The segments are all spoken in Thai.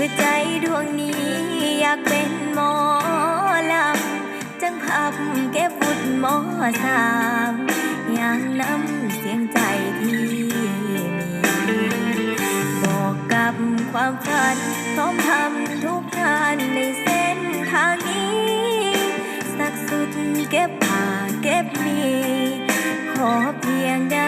คือใจดวงนี้อยากเป็นหมอลำ จังพับเก็บฟุตหมอสามอย่างน้ำเสียงใจที่มีบอกกับความฝันพร้อมทำทุกงานในเส้นทางนี้ สักสุดเก็บผ้าเก็บมี ขอเพียงได้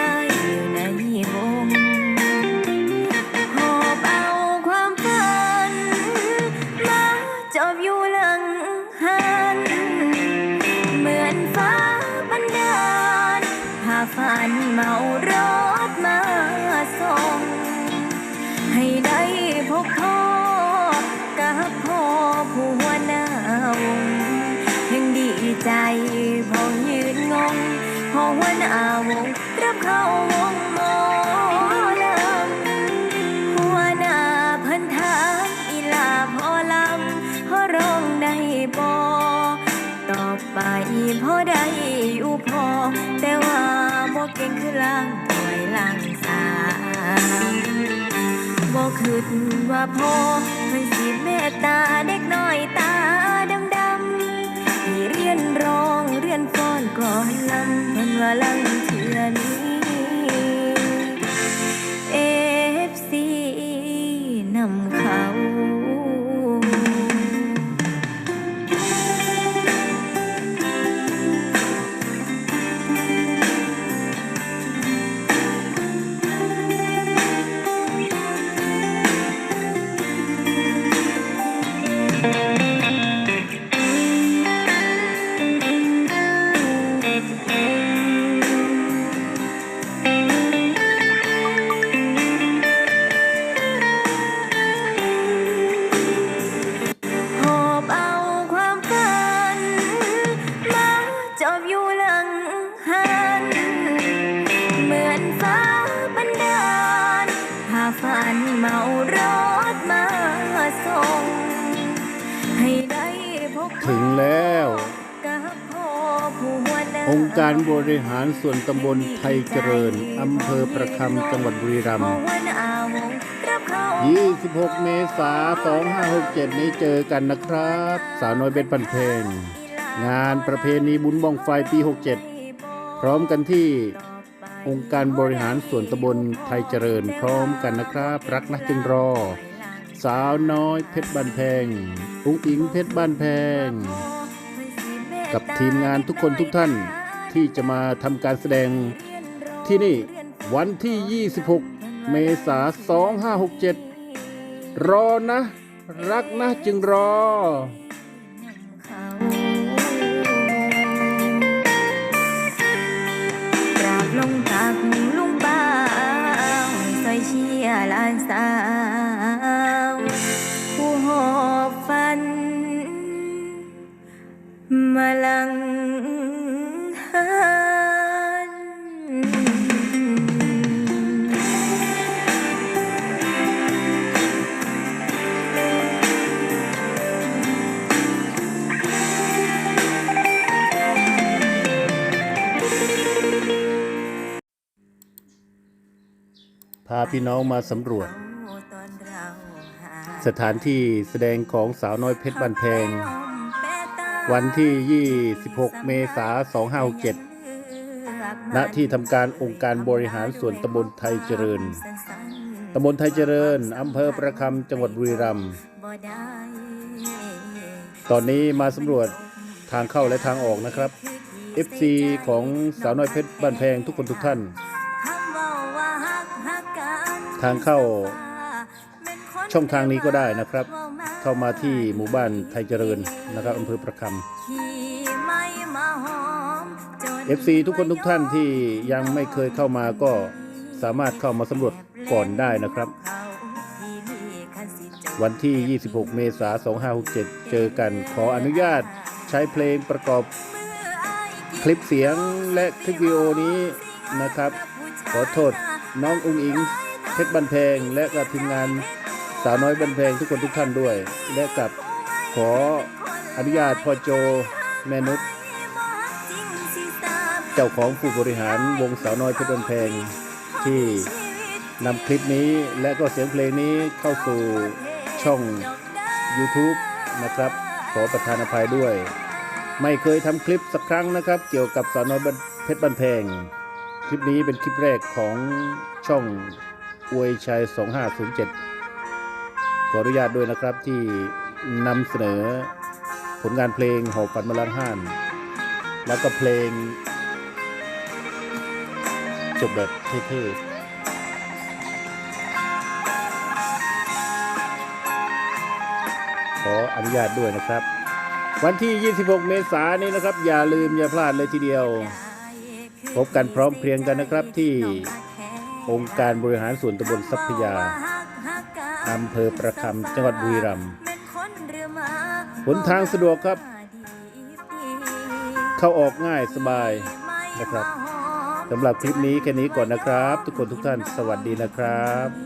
พ่อกับพ่อผู้หัวหน้าวงยังดีใจพอยืนงงพอหัวหน้าวงรับเข้าวง คิดว่าพอเพิ่นสิเมตตาเด็กน้อยตาดำดำที่เรียนร้องเรียนฟ้อนก่อนลำเพิ่นว่าลัง ส่งให้ได้พบถึงแล้ว กับพ่อผู้หัวหน้าองค์การบริหารส่วนตำบลไทยเจริญ อำเภอประคำจังหวัดบุรีรัมพ่อย์หัวหน้าวงรับเข้า26 เมษายน2567 นี้เจอกันนะครับ สาวน้อยเบ็ดปันเพลง งานประเพณีบุญบ้องไฟปี 67 พร้อมกันที่องค์การบริหารส่วนตำบลไทยเจริญพร้อมกันนะครับ รักนะจึงรอ สาวน้อยเพชรบ้านแพง อุ้งอิงเพชรบ้านแพง กับทีมงานทุกคนทุกท่านที่จะมาทำการแสดงที่นี่วันที่ 26 เมษายน2567 รอนะ รักนะจึงรอลงตักลุงป้าใส่เชียร์ลานสา พี่น้องมาสำรวจ สถานที่แสดงของสาวน้อยเพชรบ้านแพง วันที่ 26 เมษายน 2567 ณ ที่ทำการองค์การบริหารส่วนตำบลไทยเจริญ ตำบลไทยเจริญ อำเภอประคำจังหวัดบุรีรัมย์ ตอนนี้มาสำรวจทางเข้าและทางออกนะครับ FC ของสาวน้อยเพชรบ้านแพงทุกคนทุกท่าน ทางเข้าช่องทางนี้ก็ได้นะครับ เข้ามาที่หมู่บ้านไทยเจริญนะครับอำเภอประคำ FC ทุกคนทุกท่านที่ยังไม่เคยเข้ามาก็สามารถเข้ามาสำรวจก่อนได้นะครับ วันที่ 26 เมษายน 2567 เจอกันขออนุญาตใช้เพลงประกอบคลิปเสียงและคลิปวิดีโอนี้นะครับ ขอโทษน้องอุ้งอิง เพชรบันเพงและกับทีมงานสาวน้อยบันเพงทุกคนทุกท่านด้วย และกับขออนุญาตพ่อโจแม่นุชเจ้าของผู้บริหารวงสาวน้อยเพชรบันเพงที่นำคลิปนี้และก็เสียงเพลงนี้เข้าสู่ช่อง YouTube นะครับ ขอประทานอภัยด้วย ไม่เคยทำคลิปสักครั้งนะครับ เกี่ยวกับสาวน้อยเพชรบันเพงคลิปนี้เป็นคลิปแรกของช่อง อวยชัย 2507 ขออนุญาตด้วยนะครับที่นำเสนอผลงานเพลงหอบฝันมาลังห้าน แล้วก็เพลง จบแบบเท่ๆขออนุญาตด้วยนะครับ วันที่ 26 เมษายนนี้นะครับ อย่าลืมอย่าพลาดเลยทีเดียว พบกันพร้อมเพรียงกันนะครับที่ องค์การบริหารส่วนตำบลทรัพยาอำเภอประคำจังหวัดบุรีรัมย์หนทางสะดวกครับ เข้าออกง่ายสบายนะครับสำหรับคลิปนี้แค่นี้ก่อนนะครับ ทุกคนทุกท่านสวัสดีนะครับ